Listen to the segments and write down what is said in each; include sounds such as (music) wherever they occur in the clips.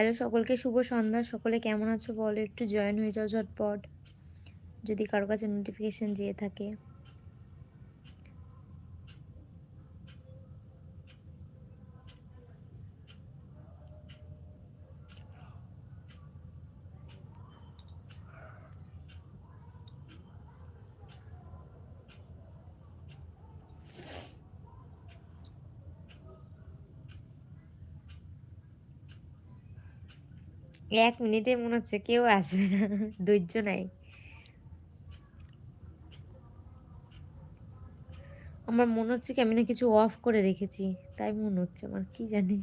Hello সকলকে, শুভ সন্ধ্যা। সকলে কেমন আছো বলো? একটু জয়েন হয়ে যাও ঝটপট। যদি কারও কাছে নোটিফিকেশান যেয়ে থাকে। এক মিনিটে মনে হচ্ছে কেউ আসবে না, (laughs) ধৈর্য নাই। আমার মনে হচ্ছে কি আমি না কিছু অফ করে রেখেছি, তাই মনে হচ্ছে আমার, কি জানি।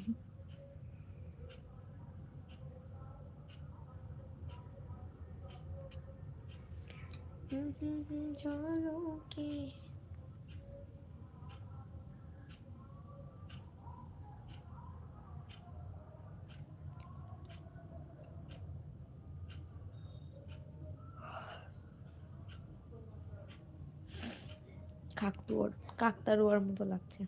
চলো কে কাকতারুয়ার মতো লাগছে।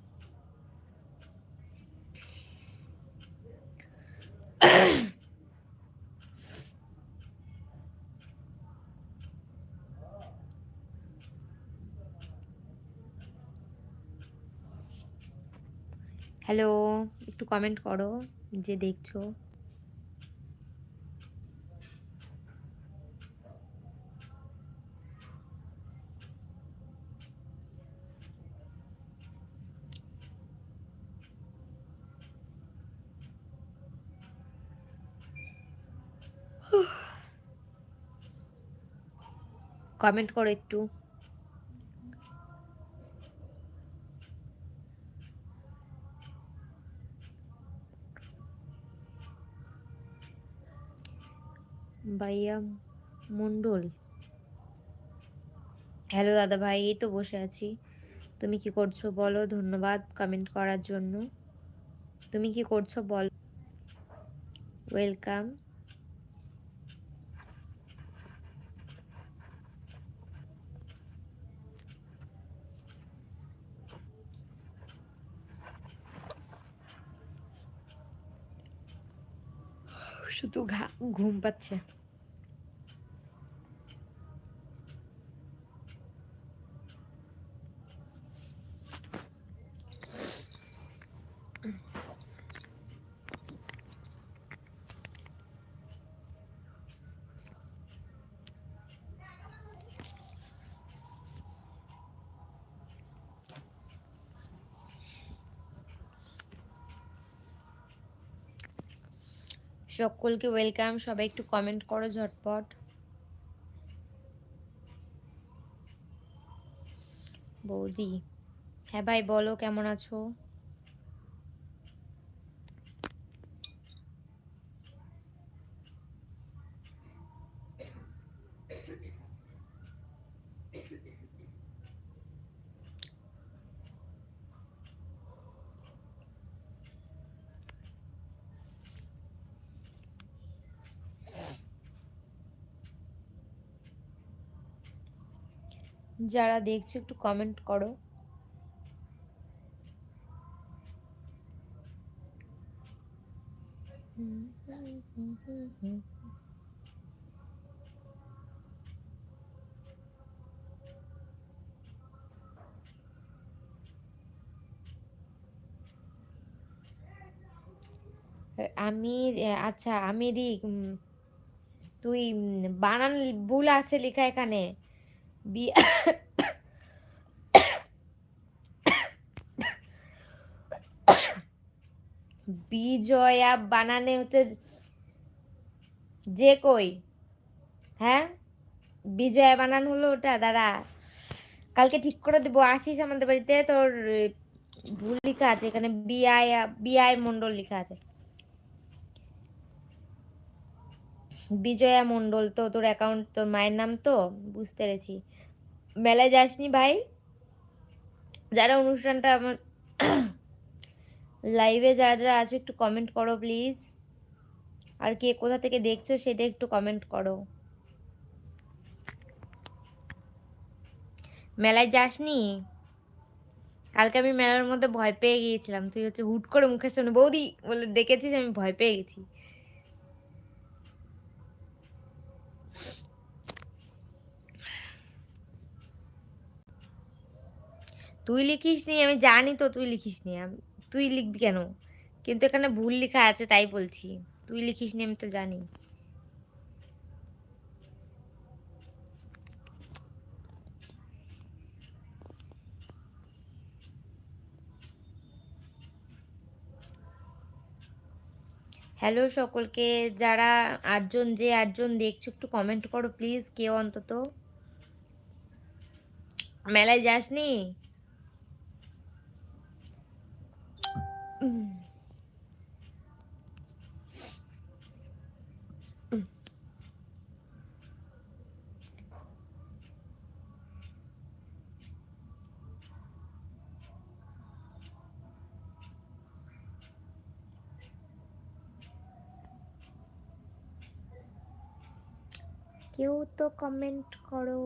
হ্যালো একটু কমেন্ট করো যে দেখছ। কমেন্ট করো একটু। ভাইয়া মন্ডল হ্যালো দাদা ভাই, এই তো বসে আছি। তুমি কি করছ বলো, ধন্যবাদ কমেন্ট করার জন্য। তুমি কি করছ বল ওয়েলকাম শুধু ঘা ঘুম পাচ্ছে সকলকে ওয়েলকাম। সবাই একটু কমেন্ট করো ঝটপট। বৌদি। হ্যাঁ ভাই বলো কেমন আছো? যারা দেখছ একটু কমেন্ট করো। আমি আচ্ছা আমেরিক তুই বানান ভুল আছে লেখা এখানে। বিজয়া বানানে হচ্ছে যে কই? হ্যাঁ? বিজয়া বানান হলো ওটা, দাদা। কালকে ঠিক করে দেবো। আসিস আমাদের বাড়িতে, তোর ভুল লেখা আছে এখানে, বিআই বিআই মন্ডল লেখা আছে। বিজয়া মণ্ডল তো, তোর অ্যাকাউন্ট তোর মায়ের নাম তো, বুঝতে পেরেছি। মেলায় যাসনি ভাই? যারা অনুষ্ঠানটা আমার লাইভে যারা যারা আছো, একটু কমেন্ট করো প্লিজ আর কে কোথা থেকে দেখছ সেটা একটু কমেন্ট করো। মেলায় যাসনি? কালকে আমি মেলার মধ্যে ভয় পেয়ে গিয়েছিলাম। তুই হচ্ছে হুট করে মুখের সামনে বৌদি বলে ডেকেছিস, আমি ভয় পেয়ে গেছি। তুই লিখিস নি? আমি জানি তো তুই লিখিস নি। তুই লিখবি কেন? কিন্তু এখানে ভুল লেখা আছে, তাই বলছি। তুই লিখিস নি? আমি তো জানি। হ্যালো সকলকে, যারা আটজন যে আটজন দেখছ, একটু কমেন্ট করো প্লিজ, কেউ অন্তত। মেলায় যাসনি? কেউ তো কমেন্ট করো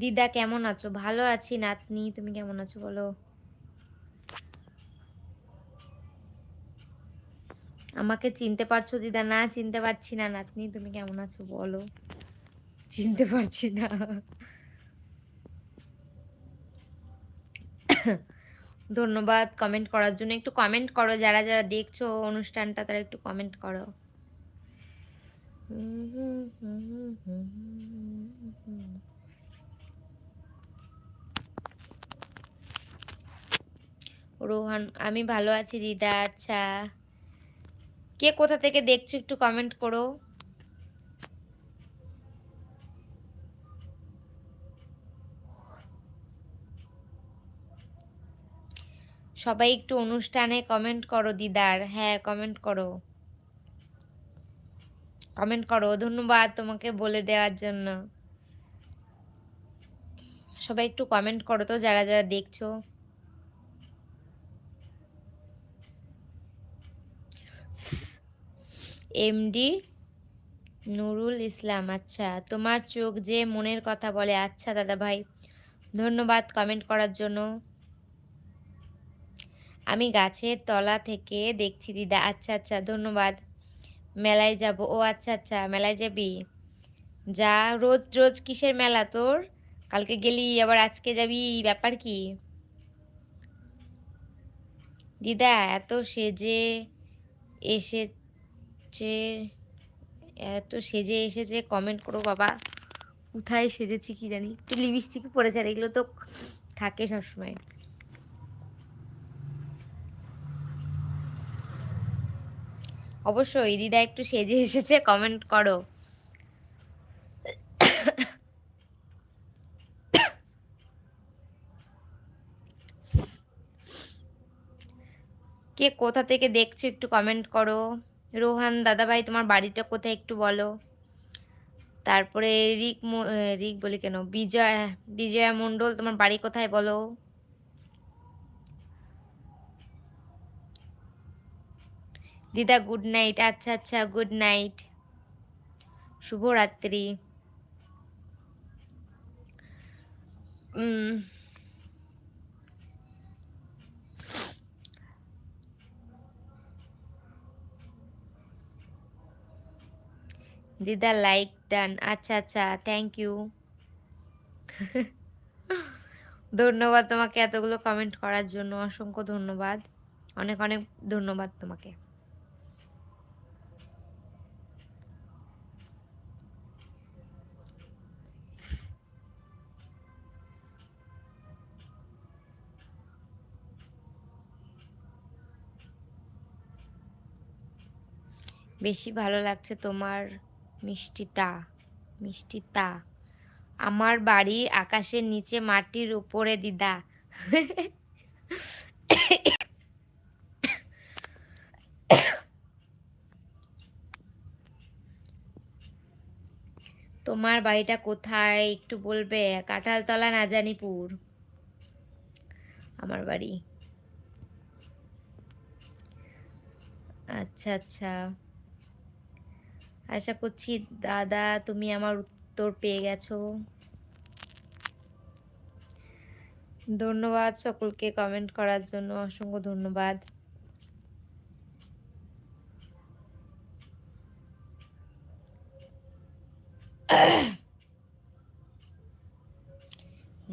দিদা কেমন আছো? ভালো আছি। নাতনি তুমি কেমন আছো বলো? আমাকে চিনতে পারছ দিদা? না চিনতে পারছি না। নাতনি তুমি কেমন আছো বলো? চিনতে পারছি না। ধন্যবাদ কমেন্ট করার জন্য। একটু কমেন্ট করো যারা যারা দেখছ অনুষ্ঠানটা তারা একটু কমেন্ট করো। রোহান, আমি ভালো আছি দিদা আচ্ছা। কে কোথা থেকে দেখছ একটু কমেন্ট করো। সবাই একটু অনুষ্ঠানে কমেন্ট করো দিদার হ্যাঁ কমেন্ট করো। কমেন্ট করো, ধন্যবাদ তোমাকে বলে দেওয়ার জন্য। সবাই একটু কমেন্ট করো তো, যারা যারা দেখছ। M D Nurul Islam. আচ্ছা তোমার চোখ যে মনের কথা বলে আচ্ছা দাদা ভাই, ধন্যবাদ কমেন্ট করার জন্য। আমি গাছের তলা থেকে দেখছি দিদা। আচ্ছা আচ্ছা ধন্যবাদ। মেলায় যাব। ও আচ্ছা আচ্ছা মেলায় যাবি? যা, রোজ রোজ কিসের মেলা তোর? কালকে গেলি, আবার আজকে যাবি? ব্যাপার কি? দিদা, এত সেজে এসেছে এত সেজে এসেছে কমেন্ট করো বাবা। কোথায় সেজেছি কি জানি? একটু লিপস্টিক পরেছে, আর এগুলো তো থাকে সবসময়। অবশ্যই, দিদা একটু সেজে এসেছে কমেন্ট করো। কে কোথা থেকে দেখছ একটু কমেন্ট করো। রোহান, দাদাভাই, তোমার বাড়িটা কোথায় একটু বলো? তারপরে রিক রিক বলি কেন? বিজয়, বিজয়া মণ্ডল, তোমার বাড়ি কোথায় বলো? দিদা, গুড নাইট আচ্ছা আচ্ছা গুড নাইট। শুভরাত্রি। দিদা লাইক ডান। আচ্ছা আচ্ছা থ্যাংক ইউ ধন্যবাদ তোমাকে এতগুলো কমেন্ট করার জন্য, অসংখ্য ধন্যবাদ। অনেক অনেক ধন্যবাদ তোমাকে। বেশি ভালো লাগছে তোমার মিষ্টিটা মিষ্টিটা আমার বাড়ি আকাশের নিচে মাটির উপরে, দিদা। তোমার বাড়িটা কোথায়, একটু বলবে? কাঁঠালতলা নাজানিপুর আমার বাড়ি। আচ্ছা আচ্ছা। আশা করছি দাদা তুমি আমার উত্তর পেয়ে গেছো ধন্যবাদ সকলকে কমেন্ট করার জন্য অসংখ্য ধন্যবাদ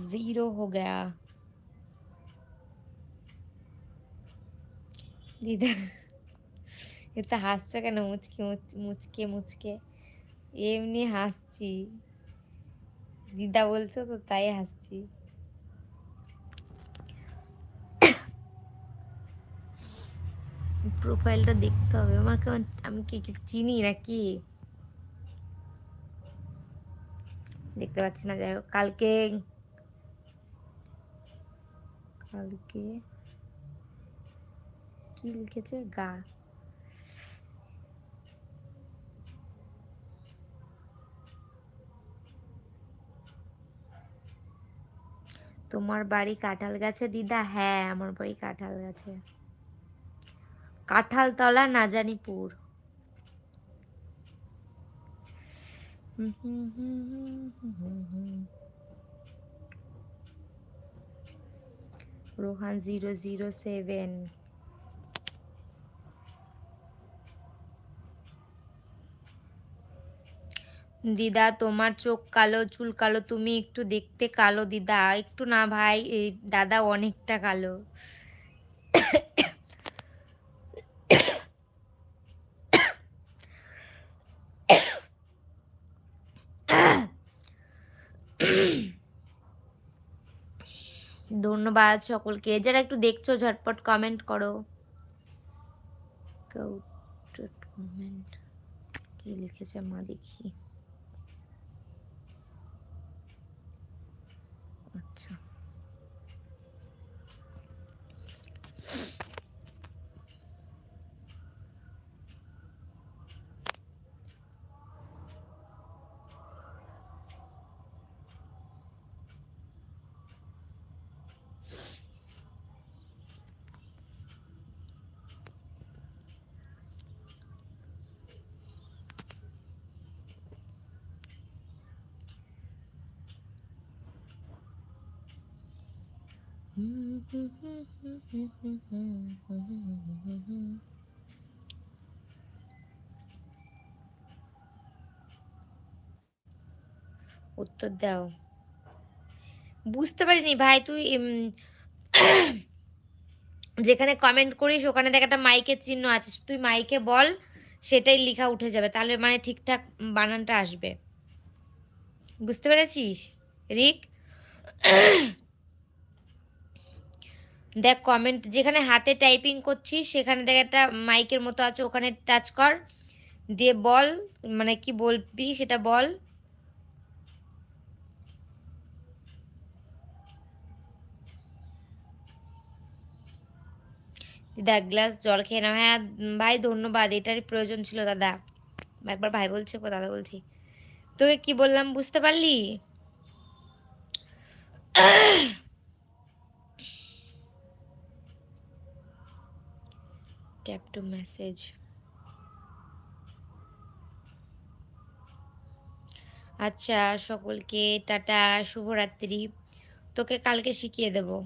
जीरो हो गया দিদা এটা হাসছো কেন? মুচকে মুচ- মুচকে মুচকে। এমনি হাসছি। দিদা বলছো তো তাই হাসছি। প্রোফাইলটা দেখতে হবে। আমার কেমন, আমি কি কি চিনি নাকি? দেখতে পাচ্ছি না, যাই হোক। কালকে কালকে কি লিখেছে? গা। তোমার বাড়ি কাঁঠাল গাছে দিদা? হ্যাঁ আমার বাড়ি কাঁঠাল গাছে Kanthaltala Najanipur. Rohan zero zero seven. দিদা, তোমার চোখ কালো, চুল কালো, তুমি একটু দেখতে কালো দিদা। একটু না ভাই, এই দাদা অনেকটা কালো। ধন্যবাদ সকলকে। যারা একটু দেখছ, ঝটপট কমেন্ট করো। কমেন্ট কি লিখেছে? মা দেখি আচ্ছা উত্তর দাও। বুঝতে পারিনি ভাই, তুই যেখানে কমেন্ট করিস, ওখানে দেখ একটা মাইকের চিহ্ন আছে। তুই মাইকে বল, সেটাই লেখা উঠে যাবে। তাহলে মানে ঠিকঠাক বানানটা আসবে। বুঝতে পেরেছিস? রিক? দেখ কমেন্ট যেখানে হাতে টাইপিং করছিস, সেখানে দেখ একটা মাইকের মতো আছে, ওখানে টাচ কর। দিয়ে বল মানে কি বলবি সেটা বল। দিদা গ্লাস জল খেয়ে নাও। হ্যাঁ ভাই, ধন্যবাদ, এটারই প্রয়োজন ছিল দাদা। একবার ভাই বলছে দাদা বলছি। তোকে কি বললাম, বুঝতে পারলি? ট্যাপ টু মেসেজ আচ্ছা সকলকে টাটা শুভরাত্রি। তোকে কালকে শিখিয়ে দেবো।